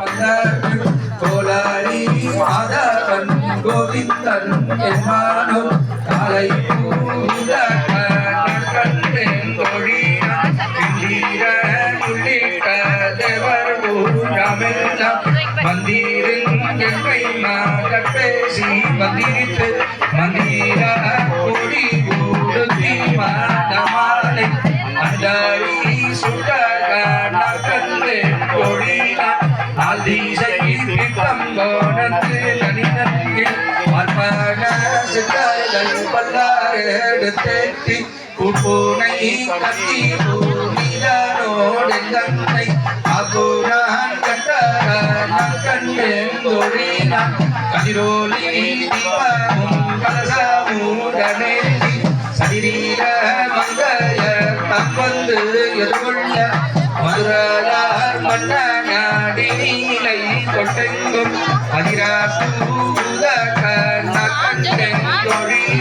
பந்தர்கள் கோலாரி மாதவன் கோவிந்தன் என்மானும் காலை பூந்த கண்டேன் தொழிலான் உள்ளிட்ட தேவர் ஊழமெல்லாம் மந்திரின் என்மை மகள் பேசி மந்திரித்து மந்திர கொடி திட்டம் கோணத்து கணிதத்தில் பார்ப்பன சித்தர்கள் குப்பூனை கத்தி பூமிதனோடு தன்னை அபுரான் கட்டர கண்டேன் கதிரோலி தீபமும் சரீர மங்கைய தப்பந்து எதிர்கொள்ள மன்னா நாடி நீலை கொட்டெங்கும் அதிராசூதன